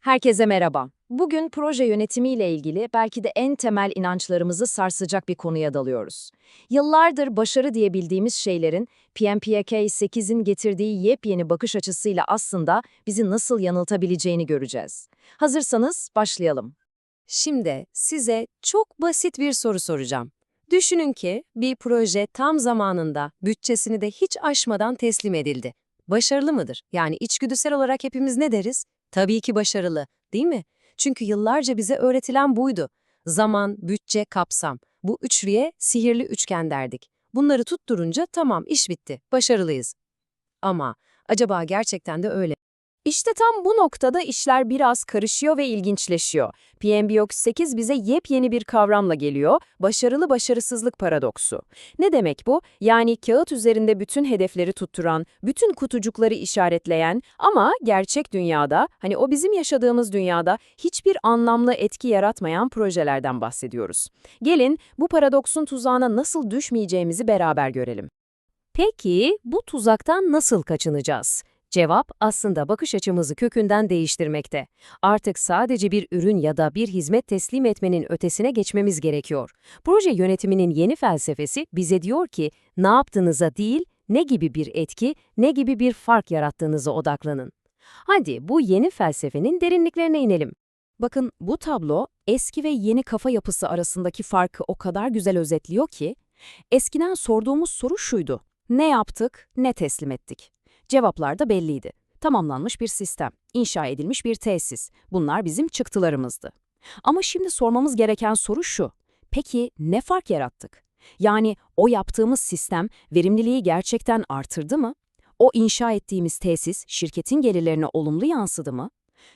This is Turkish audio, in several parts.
Herkese merhaba. Bugün proje yönetimiyle ilgili belki de en temel inançlarımızı sarsacak bir konuya dalıyoruz. Yıllardır başarı diye bildiğimiz şeylerin PMPK 8'in getirdiği yepyeni bakış açısıyla aslında bizi nasıl yanıltabileceğini göreceğiz. Hazırsanız başlayalım. Şimdi size çok basit bir soru soracağım. Düşünün ki bir proje tam zamanında bütçesini de hiç aşmadan teslim edildi. Başarılı mıdır? Yani içgüdüsel olarak hepimiz ne deriz? Tabii ki başarılı, değil mi? Çünkü yıllarca bize öğretilen buydu. Zaman, bütçe, kapsam. Bu üçlüye sihirli üçgen derdik. Bunları tutturunca tamam iş bitti, başarılıyız. Ama acaba gerçekten de öyle İşte tam bu noktada işler biraz karışıyor ve ilginçleşiyor. PMBOK 8 bize yepyeni bir kavramla geliyor, başarılı başarısızlık paradoksu. Ne demek bu? Yani kağıt üzerinde bütün hedefleri tutturan, bütün kutucukları işaretleyen ama gerçek dünyada, hani o bizim yaşadığımız dünyada hiçbir anlamlı etki yaratmayan projelerden bahsediyoruz. Gelin bu paradoksun tuzağına nasıl düşmeyeceğimizi beraber görelim. Peki bu tuzaktan nasıl kaçınacağız? Cevap aslında bakış açımızı kökünden değiştirmekte. Artık sadece bir ürün ya da bir hizmet teslim etmenin ötesine geçmemiz gerekiyor. Proje yönetiminin yeni felsefesi bize diyor ki ne yaptığınıza değil, ne gibi bir etki, ne gibi bir fark yarattığınıza odaklanın. Hadi bu yeni felsefenin derinliklerine inelim. Bakın bu tablo eski ve yeni kafa yapısı arasındaki farkı o kadar güzel özetliyor ki, eskiden sorduğumuz soru şuydu. Ne yaptık, ne teslim ettik? Cevaplar da belliydi. Tamamlanmış bir sistem, inşa edilmiş bir tesis. Bunlar bizim çıktılarımızdı. Ama şimdi sormamız gereken soru şu. Peki ne fark yarattık? Yani o yaptığımız sistem verimliliği gerçekten artırdı mı? O inşa ettiğimiz tesis şirketin gelirlerine olumlu yansıdı mı?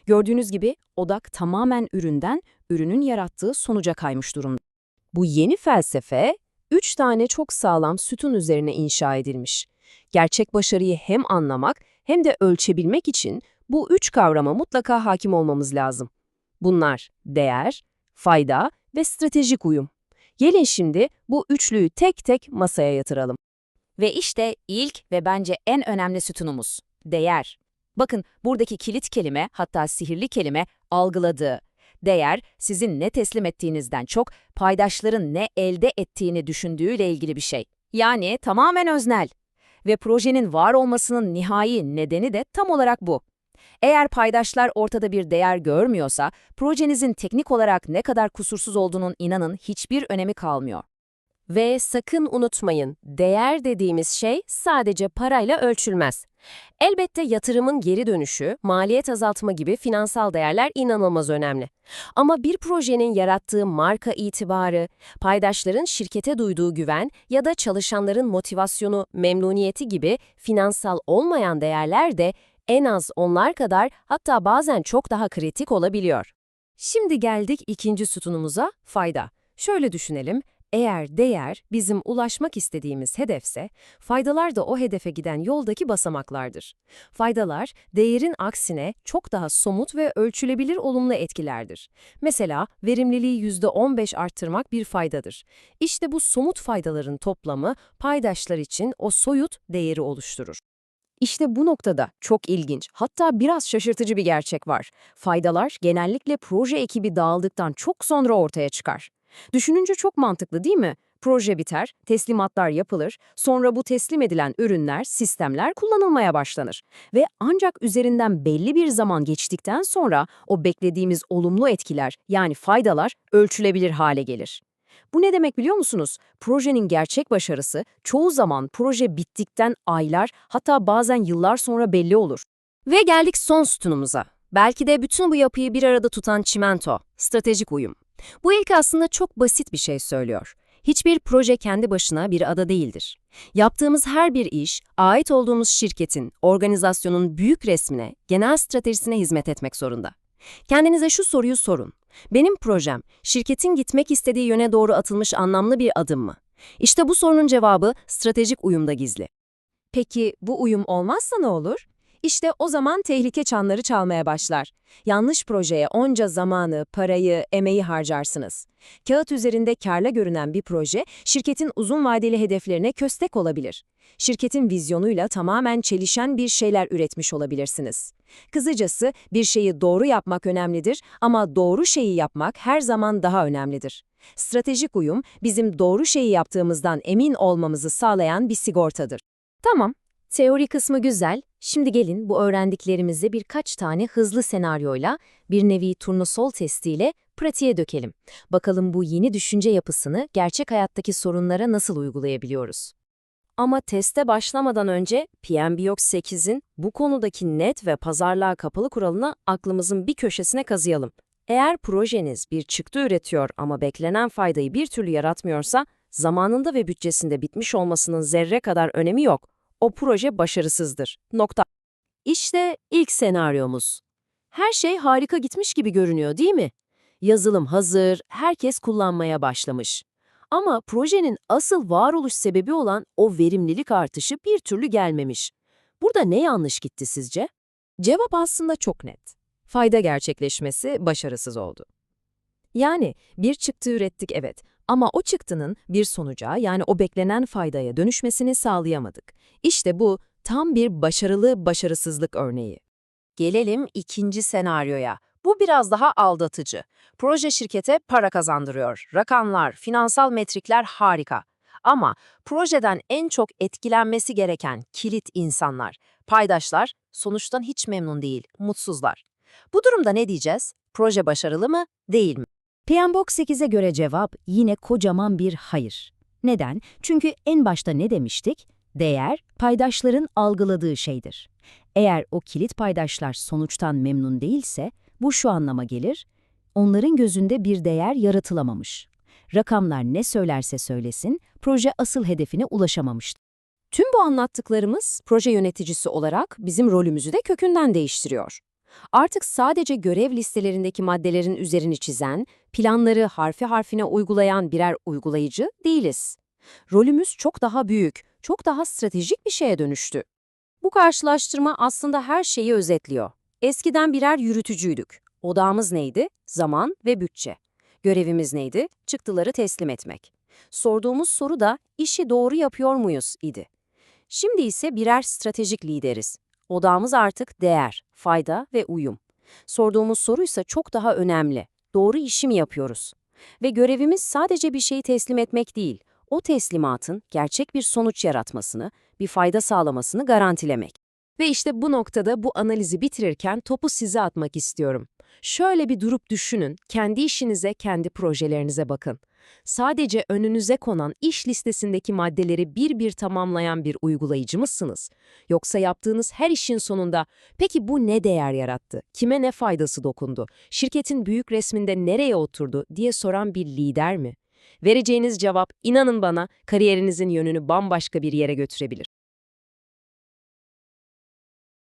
Gördüğünüz gibi odak tamamen üründen, ürünün yarattığı sonuca kaymış durumda. Bu yeni felsefe, üç tane çok sağlam sütun üzerine inşa edilmiş. Gerçek başarıyı hem anlamak hem de ölçebilmek için bu üç kavrama mutlaka hakim olmamız lazım. Bunlar değer, fayda ve stratejik uyum. Gelin şimdi bu üçlüyü tek tek masaya yatıralım. Ve işte ilk ve bence en önemli sütunumuz, değer. Bakın buradaki kilit kelime, hatta sihirli kelime algıladığı. Değer, sizin ne teslim ettiğinizden çok paydaşların ne elde ettiğini düşündüğüyle ilgili bir şey. Yani tamamen öznel. Ve projenin var olmasının nihai nedeni de tam olarak bu. Eğer paydaşlar ortada bir değer görmüyorsa, projenizin teknik olarak ne kadar kusursuz olduğunun inanın hiçbir önemi kalmıyor. Ve sakın unutmayın, değer dediğimiz şey sadece parayla ölçülmez. Elbette yatırımın geri dönüşü, maliyet azaltma gibi finansal değerler inanılmaz önemli. Ama bir projenin yarattığı marka itibarı, paydaşların şirkete duyduğu güven ya da çalışanların motivasyonu, memnuniyeti gibi finansal olmayan değerler de en az onlar kadar hatta bazen çok daha kritik olabiliyor. Şimdi geldik ikinci sütunumuza, fayda. Şöyle düşünelim, eğer değer bizim ulaşmak istediğimiz hedefse, faydalar da o hedefe giden yoldaki basamaklardır. Faydalar, değerin aksine çok daha somut ve ölçülebilir olumlu etkilerdir. Mesela verimliliği %15 arttırmak bir faydadır. İşte bu somut faydaların toplamı paydaşlar için o soyut değeri oluşturur. İşte bu noktada çok ilginç, hatta biraz şaşırtıcı bir gerçek var. Faydalar genellikle proje ekibi dağıldıktan çok sonra ortaya çıkar. Düşününce çok mantıklı değil mi? Proje biter, teslimatlar yapılır, sonra bu teslim edilen ürünler, sistemler kullanılmaya başlanır. Ve ancak üzerinden belli bir zaman geçtikten sonra o beklediğimiz olumlu etkiler yani faydalar ölçülebilir hale gelir. Bu ne demek biliyor musunuz? Projenin gerçek başarısı çoğu zaman proje bittikten aylar hatta bazen yıllar sonra belli olur. Ve geldik son sütunumuza. Belki de bütün bu yapıyı bir arada tutan çimento, stratejik uyum. Bu ilk aslında çok basit bir şey söylüyor. Hiçbir proje kendi başına bir ada değildir. Yaptığımız her bir iş, ait olduğumuz şirketin, organizasyonun büyük resmine, genel stratejisine hizmet etmek zorunda. Kendinize şu soruyu sorun. Benim projem, şirketin gitmek istediği yöne doğru atılmış anlamlı bir adım mı? İşte bu sorunun cevabı stratejik uyumda gizli. Peki bu uyum olmazsa ne olur? İşte o zaman tehlike çanları çalmaya başlar. Yanlış projeye onca zamanı, parayı, emeği harcarsınız. Kağıt üzerinde karla görünen bir proje, şirketin uzun vadeli hedeflerine köstek olabilir. Şirketin vizyonuyla tamamen çelişen bir şeyler üretmiş olabilirsiniz. Kısacası bir şeyi doğru yapmak önemlidir ama doğru şeyi yapmak her zaman daha önemlidir. Stratejik uyum, bizim doğru şeyi yaptığımızdan emin olmamızı sağlayan bir sigortadır. Tamam, teori kısmı güzel. Şimdi gelin bu öğrendiklerimizi birkaç tane hızlı senaryoyla, bir nevi turnusol testiyle pratiğe dökelim. Bakalım bu yeni düşünce yapısını gerçek hayattaki sorunlara nasıl uygulayabiliyoruz? Ama teste başlamadan önce PMBOK 8'in bu konudaki net ve pazarlığa kapalı kuralını aklımızın bir köşesine kazıyalım. Eğer projeniz bir çıktı üretiyor ama beklenen faydayı bir türlü yaratmıyorsa, zamanında ve bütçesinde bitmiş olmasının zerre kadar önemi yok. O proje başarısızdır. Nokta. İşte ilk senaryomuz. Her şey harika gitmiş gibi görünüyor değil mi? Yazılım hazır, herkes kullanmaya başlamış. Ama projenin asıl varoluş sebebi olan o verimlilik artışı bir türlü gelmemiş. Burada ne yanlış gitti sizce? Cevap aslında çok net. Fayda gerçekleşmesi başarısız oldu. Yani bir çıktı ürettik evet ama o çıktının bir sonuca yani o beklenen faydaya dönüşmesini sağlayamadık. İşte bu tam bir başarılı başarısızlık örneği. Gelelim ikinci senaryoya. Bu biraz daha aldatıcı. Proje şirkete para kazandırıyor. Rakamlar, finansal metrikler harika. Ama projeden en çok etkilenmesi gereken kilit insanlar, paydaşlar sonuçtan hiç memnun değil, mutsuzlar. Bu durumda ne diyeceğiz? Proje başarılı mı, değil mi? PMBOK 8'e göre cevap yine kocaman bir hayır. Neden? Çünkü en başta ne demiştik? Değer, paydaşların algıladığı şeydir. Eğer o kilit paydaşlar sonuçtan memnun değilse, bu şu anlama gelir, onların gözünde bir değer yaratılamamış. Rakamlar ne söylerse söylesin, proje asıl hedefine ulaşamamıştır. Tüm bu anlattıklarımız proje yöneticisi olarak bizim rolümüzü de kökünden değiştiriyor. Artık sadece görev listelerindeki maddelerin üzerini çizen, planları harfi harfine uygulayan birer uygulayıcı değiliz. Rolümüz çok daha büyük, çok daha stratejik bir şeye dönüştü. Bu karşılaştırma aslında her şeyi özetliyor. Eskiden birer yürütücüydük. Odağımız neydi? Zaman ve bütçe. Görevimiz neydi? Çıktıları teslim etmek. Sorduğumuz soru da işi doğru yapıyor muyuz idi. Şimdi ise birer stratejik lideriz. Odağımız artık değer, fayda ve uyum. Sorduğumuz soruysa çok daha önemli. Doğru işi mi yapıyoruz? Ve görevimiz sadece bir şeyi teslim etmek değil, o teslimatın gerçek bir sonuç yaratmasını, bir fayda sağlamasını garantilemek. Ve işte bu noktada bu analizi bitirirken topu size atmak istiyorum. Şöyle bir durup düşünün, kendi işinize, kendi projelerinize bakın. Sadece önünüze konan iş listesindeki maddeleri bir bir tamamlayan bir uygulayıcı mısınız? Yoksa yaptığınız her işin sonunda peki bu ne değer yarattı, kime ne faydası dokundu, şirketin büyük resminde nereye oturdu diye soran bir lider mi? Vereceğiniz cevap inanın bana kariyerinizin yönünü bambaşka bir yere götürebilir.